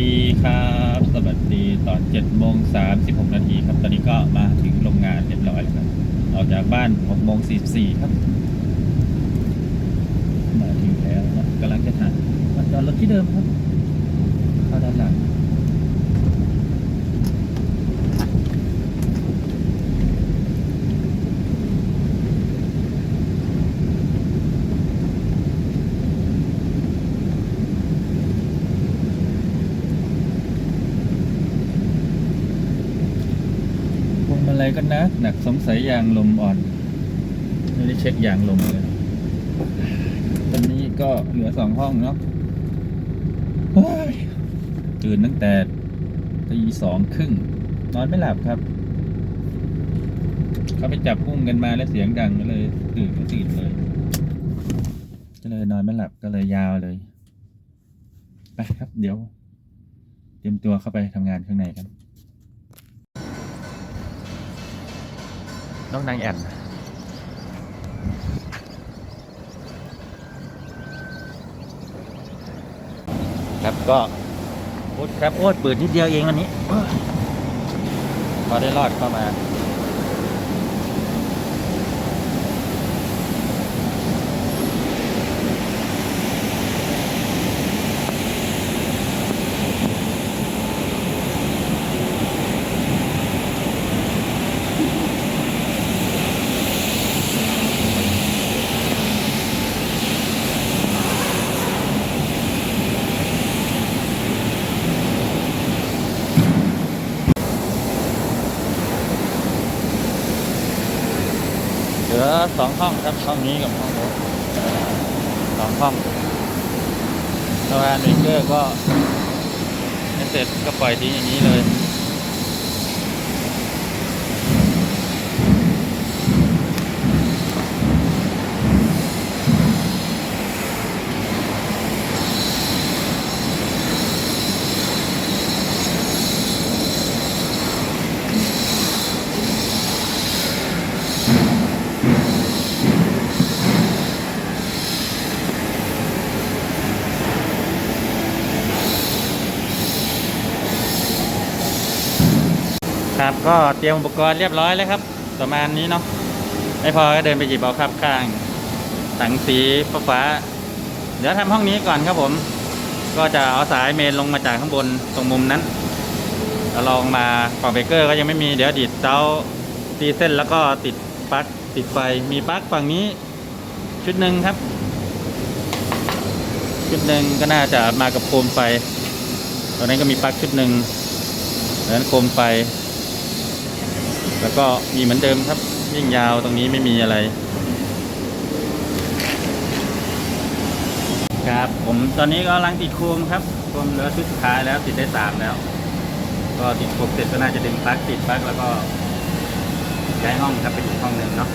ดีครับ สวัสดีตอน7โมง36นาทีครับ ตอนนี้ก็มาถึงโรงงานเรียบร้อยแล้วครับ ออกจากบ้าน6โมง44ครับ มาถึงแล้วนะกำลังจะทานจอดรถที่เดิมครับเข้าด้านหลัง พวงมาลัยก็นักหนักสงสัยยางลมอ่อนไม่ได้เช็คยางลมเลยตอนนี้ก็เหลือสองห้องเนาะตื่นตั้งแต่ตีสองครึ่งนอนไม่หลับครับ เขาไปจับกุ้งกันมาแล้วเสียงดังก็เลย ตื่นก็ตื่นเลย ก็เลยนอนไม่หลับก็เลยยาวเลยไปครับ เดี๋ยว เตรียมตัวเข้าไปทำงานข้างในกัน น้องนางแอ่นครับก็โอ๊ตครับโอ๊ตเปิดนิดเดียวเองอันนี้พอได้รอดเข้ามา สองห้องครับห้องนี้กับห้องโน้นสองห้องแล้วแอนเบเกอร์ก็เสร็จก็ปล่อยทิ้งอย่างนี้เลย ครับก็เตรียมอุปกรณ์เรียบร้อยแล้วครับ ประมาณนี้เนาะไม่พอก็เดินไปหยิบเอาครับข้างสังสีฟ้าฟ้า เดี๋ยวทำห้องนี้ก่อนครับผม ก็จะเอาสายเมนลงมาจากข้างบนตรงมุมนั้นแล้วลองมาฝั่งเบเกอร์ก็ยังไม่มีเดี๋ยวดีดเจ้าตีเส้นแล้วก็ติดปลั๊กติดไฟมีปลั๊กฝั่งนี้ชุดหนึ่งครับ ชุดหนึ่งก็น่าจะมากับโคมไฟตรงนั้นก็มีปลั๊กชุดหนึ่งแล้วโคมไฟ แล้วก็มีเหมือนเดิมครับยิ่งยาวตรงนี้ไม่มีอะไร ครับผมตอนนี้ก็กำลังติดโคมครับโคมเหลือชุดสุดท้ายแล้วติดได้สามแล้ว ก็ติดโคมเสร็จก็น่าจะดึงปลั๊กติดปลั๊กแล้วก็ย้ายห้องครับไปอีกห้องหนึ่งเนาะ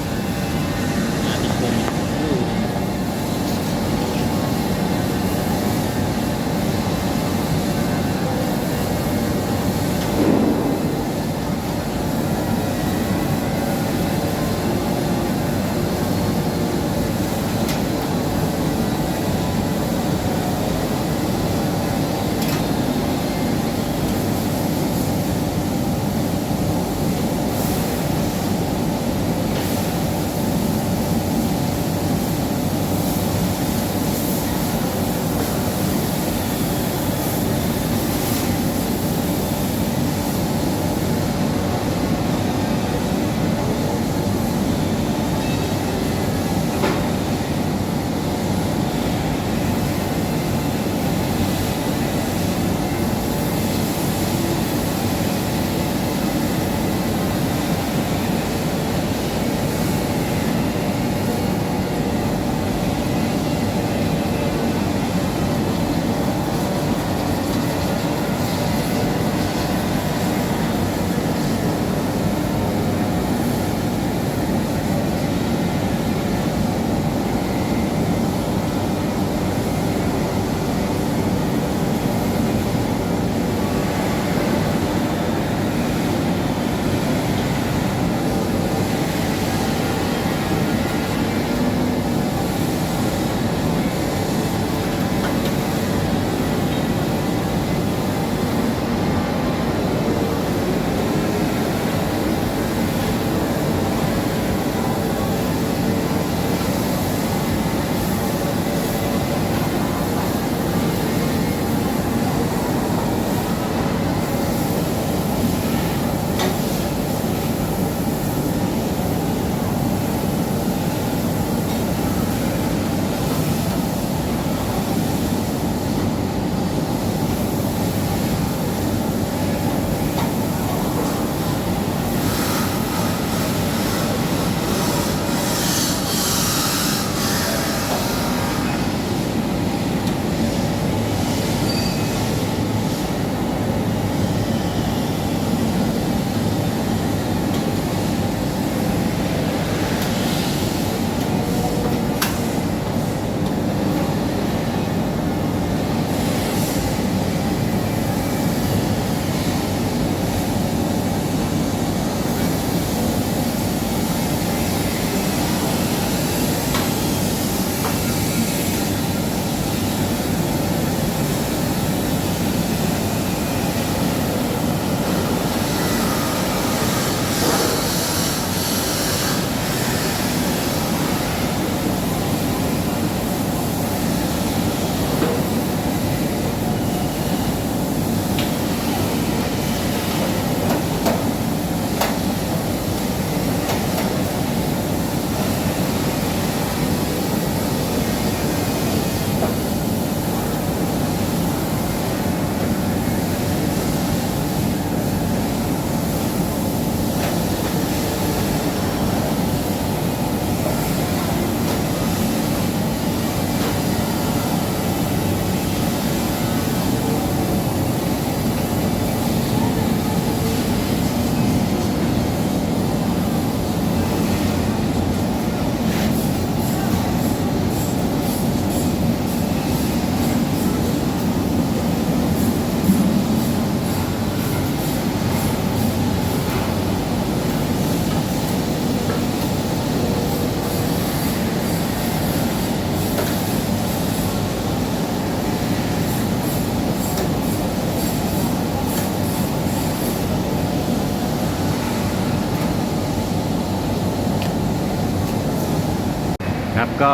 ครับก็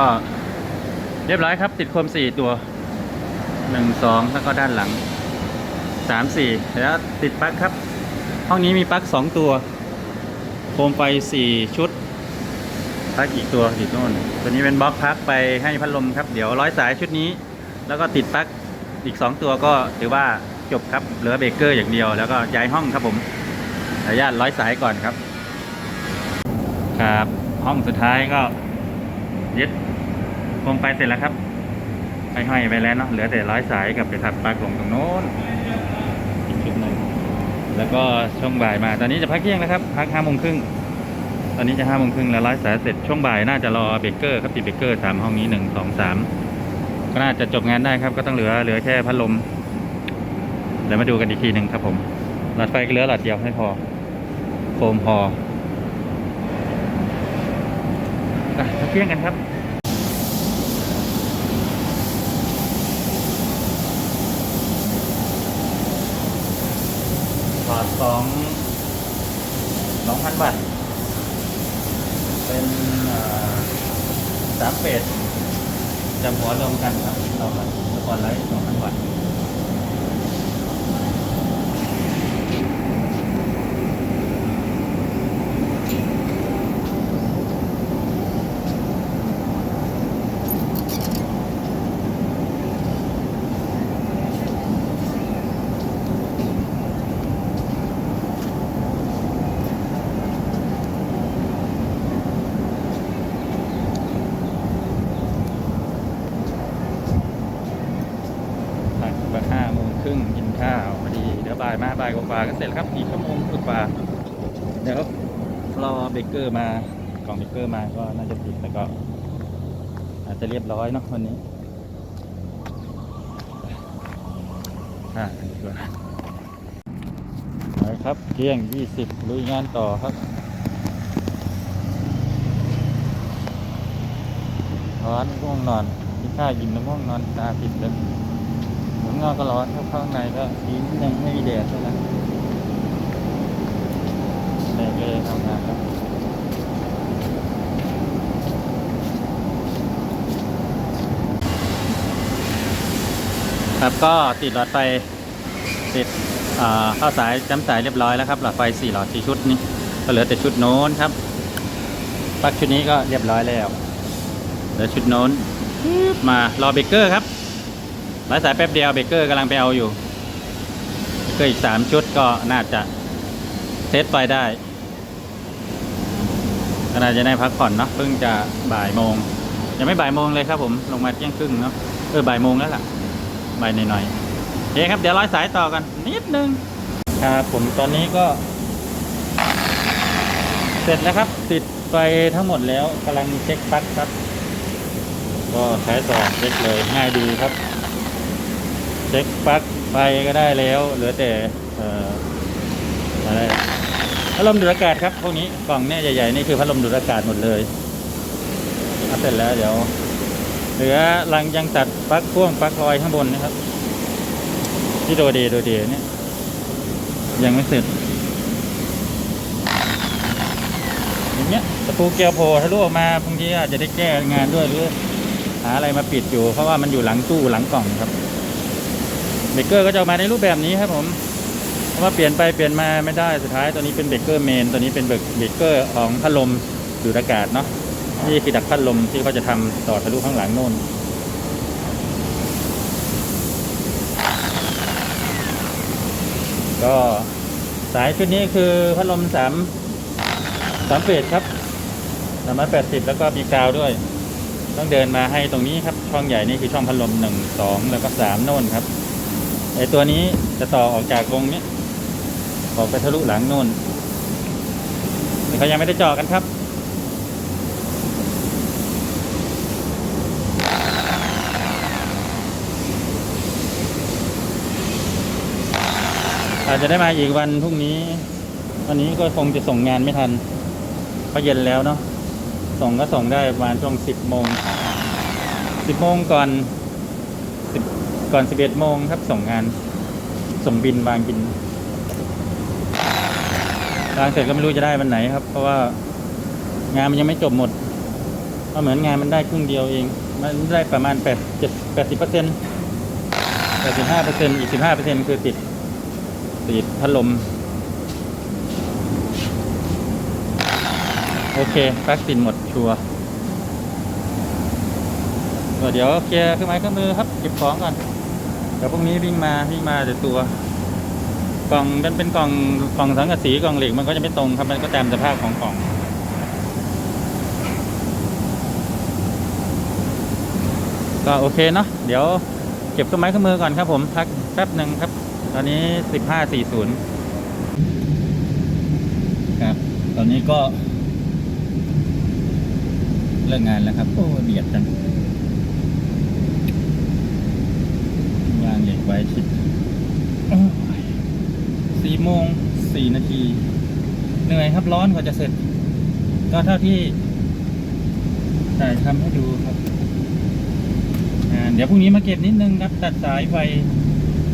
เรียบร้อยครับ ติดโคมสี่ตัวหนึ่งสองแล้วก็ด้านหลังสามสี่แล้วติดปลั๊กครับ ห้องนี้มีปลั๊กสองตัว โคมไฟสี่ชุดปลั๊กอีกตัวอีกโน่นตัวนี้เป็นบล็อกพักไปให้พัดลมครับ เดี๋ยวร้อยสายชุดนี้ แล้วก็ติดปลั๊กอีกสองตัวก็ถือว่าจบครับเหลือเบรกเกอร์อย่างเดียวแล้วก็ย้ายห้องครับผมขออนุญาตร้อยสายก่อนครับ ครับ ห้องสุดท้ายก็ ยึดโคมไฟเสร็จแล้วครับไปห้อยไปแล้วเนาะเหลือแต่ร้อยสายกับไปทับปลั๊กลงตรงโน้นอีกชุดหนึ่งแล้วก็ช่วงบ่ายมา ตอนนี้จะพักเที่ยงแล้วครับ พักห้าโมงครึ่งตอนนี้จะห้าโมงครึ่งแล้วร้อยสายเสร็จช่วงบ่ายน่าจะรอเบรกเกอร์ครับติดเบรกเกอร์สามห้องนี้หนึ่งสองสามก็น่าจะจบงานได้ครับ ก็ต้องเหลือเหลือแค่พัดลมเดี๋ยวมาดูกันอีกทีหนึ่งครับผมหลอดไฟก็เหลือหลอดเดียวให้พอโฟมพออะพักเที่ยงกันครับ อดสองสองพันบาทเป็นสามเป็ดจำหัวรวมกันครับเราครับสปอนไลฟ์สองพันบาทพักมาห้าโมงครึ่งกินข้าวพอดี เดี๋ยวบ่ายมาบ่ายก ว่าก็เสร็จแล้วครับอีกชั่วโมงกว่าเดี๋ยวรอเบเกอร์มากล่องเบเกอร์มาก็น่าจะติดแต่ก็ อาจจะเรียบร้อยเนาะวันนี้อ่าดีกว่าไปครับเที่ยงยี่สิบลุยงานต่อครับร้อนง่วงนอนที่ข้าวยินน้ำง่วงนอนตาปิดเลยข้างนอกก็ร้อนครับข้างในก็ดีนิดนึงไม่มีแดดเท่านั้นแดดก็เลย ทำงานครับครับก็ติดหลอดไฟติดเข้าสายจ้ำสายเรียบร้อยแล้วครับหลอดไฟสี่หลอดสี่ชุดนี้ก็เหลือแต่ชุดโน้นครับปลั๊กชุดนี้ก็เรียบร้อยแล้วเหลือชุดโน้นมารอเบรกเกอร์ครับร้อยสายแป๊บเดียวเบรกเกอร์กำลังไปเอาอยู่เบรกเกอร์อีกสามชุดก็น่าจะเทสไฟได้ ก็น่าจะได้พักผ่อนเนาะเพิ่งจะบ่ายโมงยังไม่บ่ายโมงเลยครับผมลงมาเที่ยงครึ่งเนาะเออบ่ายโมงแล้วล่ะใบหน่อยๆโอเคครับเดี๋ยวร้อยสายต่อกันนิดนึงครับผมตอนนี้ก็ เสร็จแล้วครับ ติดไฟทั้งหมดแล้วกำลังเช็คปลั๊กครับ ก็ใช้ต่อเช็คเลยง่ายดีครับ เช็คปลั๊กไฟก็ได้แล้ว เหลือแต่เอ่ออะไร พัดลมดูดอากาศครับพวกนี้กล่องเนี่ยใหญ่ๆนี่คือพัดลมดูดอากาศหมดเลยเสร็จแล้วเดี๋ยวเหลือรังยังตัดปลั๊กพ่วงปลั๊กลอยข้างบนนะครับ ที่โดเดโดเดเนี่ยยังไม่เสร็จอย่างเงี้ยตะปูเกลียวโผล่ทะลุออกมาบางทีอาจจะได้แก้งานด้วยหรือหาอะไรมาปิดอยู่ เพราะว่ามันอยู่หลังตู้หลังกล่องครับเบรเกอร์ก็จะออกมาในรูปแบบนี้ครับผม เพราะว่าเปลี่ยนไปเปลี่ยนมาไม่ได้สุดท้ายตัวนี้เป็นเบรกเกอร์เมนตัวนี้เป็นเบรกเกอร์ของพัดลมดูดอากาศเนาะนี่คือดักพัดลมที่เขาจะทำต่อทะลุข้างหลังโน่นก็สายชุดนี้คือพัดลมสามสามเฟสครับสามร้อยแปดสิบแล้วก็มีกาวด้วย ต้องเดินมาให้ตรงนี้ครับ ช่องใหญ่นี่คือช่องพัดลมหนึ่งสองแล้วก็สามโน่นครับไอตัวนี้จะต่อออกจากวงนี้ ออกไปทะลุหลังโน่นแต่เขายังไม่ได้จาะกันครับอาจจะได้มาอีกวันพรุ่งนี้ วันนี้ก็คงจะส่งงานไม่ทันเพราะเย็นแล้วเนาะส่งก็ส่งได้ประมาณช่วงสิบโมงสิบโมงก่อนสิบก่อนสิบเอ็ดโมงครับส่งงาน ส่งบินวางบิน วางเสร็จก็ไม่รู้จะได้วันไหนครับ เพราะว่างานมันยังไม่จบหมดก็เหมือนงานมันได้ครึ่งเดียวเอง มันได้ประมาณแปดเจ็ดแปดสิบเปอร์เซ็นต์แปดสิบห้าเปอร์เซ็นต์อีกสิบห้าเปอร์เซ็นต์คือติดติดพัดลม โอเคแป๊กตินหมดชัวร์เดี๋ยวเคลียร์เครื่องไม้เครื่องมือครับเก็บของก่อนเดี๋ยวพรุ่งนี้วิ่งมาวิ่งมาแต่ตัว กล่องมันเป็นกล่องกล่องสังกะสีกล่องเหล็กมันก็จะไม่ตรงครับมันก็ตามสภาพของกล่องก็โอเคเนาะเดี๋ยวเก็บเครื่องไม้เครื่องมือก่อนครับผมพักแป๊บหนึ่งครับ ตอนนี้สิบห้าสี่ศูนย์ครับ ตอนนี้ก็ เลิกงานแล้วครับ โอ้เบียดจังวางเหล็กไว้ชิด สี่โมงสี่นาทีเหนื่อยครับร้อนกว่าจะเสร็จ ก็เท่าที่ถ่ายทำให้ดูครับเดี๋ยวพรุ่งนี้มาเก็บนิดนึงครับ ตัดสายไฟ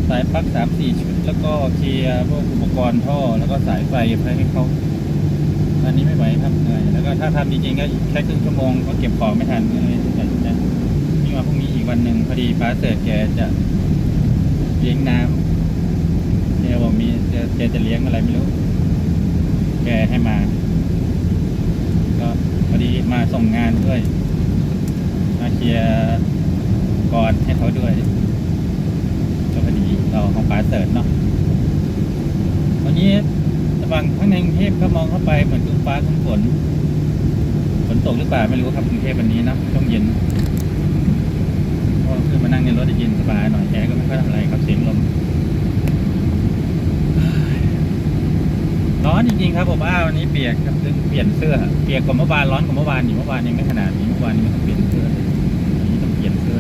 สายปลั๊กสามสี่ชุด แล้วก็เคลียร์พวกอุปกรณ์ท่อ แล้วก็สายไฟให้เขาอันนี้ไม่ไหวครับเหนื่อยแล้วก็ถ้าทำจริงๆก็แค่ครึ่งชั่วโมงก็เก็บของไม่ทันก็เลยตัดสินใจนี่มาพรุ่งนี้อีกวันหนึ่งพอดีป้าเสิร์ตแกจะเลี้ยงน้ำ แกบอกมีแกจะเลี้ยงอะไรไม่รู้ แกให้มา ก็พอดีมาส่งงานด้วย มาเคลียร์ก่อนให้เขาด้วย ก็พอดีเราของป้าเสิร์ตเนาะวันนี้ฝั่งข้างในกรุงเทพก็มองเข้าไปเหมือนท้องฟ้าท้องฝนฝนตกหรือเปล่าไม่รู้ครับกรุงเทพวันนี้นะช่วงเย็นก็คือมานั่งในรถได้เย็นสบายหน่อยแอร์ก็ไม่ค่อยทำอะไรครับเสียงลม ร้อนจริงๆครับผมว่าวันนี้เปียกครับถึงเปลี่ยนเสื้อเปียกกว่าเมื่อวานร้อนกว่าเมื่อวานอีกเมื่อวานยังไม่ขนาดนี้เมื่อวานนี้ไม่ต้องเปลี่ยนเสื้อเลยวันนี้ต้องเปลี่ยนเสื้อ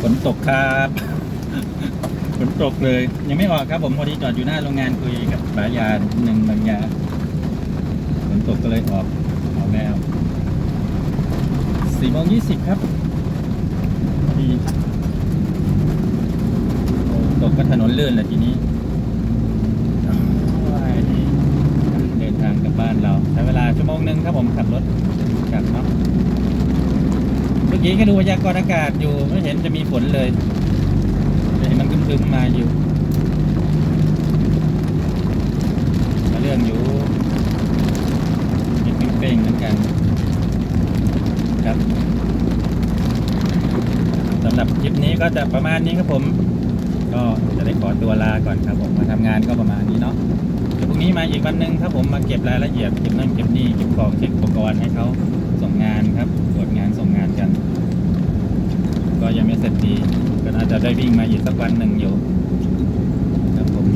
ฝนตกครับฝนตกเลย ยังไม่ออกครับผมพอดีจอดอยู่หน้าโรงงานคุยกับบายาหนึ่งบางยาฝนตกก็เลยออก แล้วสี่โมงยี่สิบครับดีโอ้ตกก็ถนนลื่นแหละทีนี้เดินทางกลับบ้านเราใช้เวลาชั่วโมงหนึ่งครับผมขับรถกลับเนาะเมื่อกี้ก็ดูพยากรณ์อากาศอยู่ไม่เห็นจะมีฝนเลยเห็นมันคึมๆมาอยู่มาเรื่องอยู่มีเป้งๆเหมือนกัน ครับสำหรับคลิปนี้ ก็จะประมาณนี้ครับผม ก็จะได้ขอตัวลาก่อนครับผมมาทำงานก็ประมาณนี้เนาะเดี๋ยวพรุ่งนี้มาอีกวันหนึ่งครับผมมาเก็บรายละเอียดเก็บนั่นเก็บนี่เก็บของเช็คอุปกรณ์ให้เขาส่งงานครับตรวจงานส่งงานกัน ก็ยังไม่เสร็จดีก็อาจจะได้วิ่งมาอีกสักวันหนึ่งอยู่ครับผม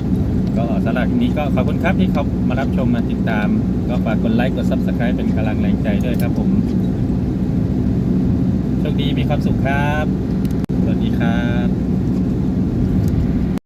ก็สำหรับนี้ก็ขอบคุณครับที่เขามารับชมมาติดตาม ก็ฝากกดไลค์กด subscribe เป็นกำลังแรงใจด้วยครับผมโชคดีมีความสุขครับ ครับ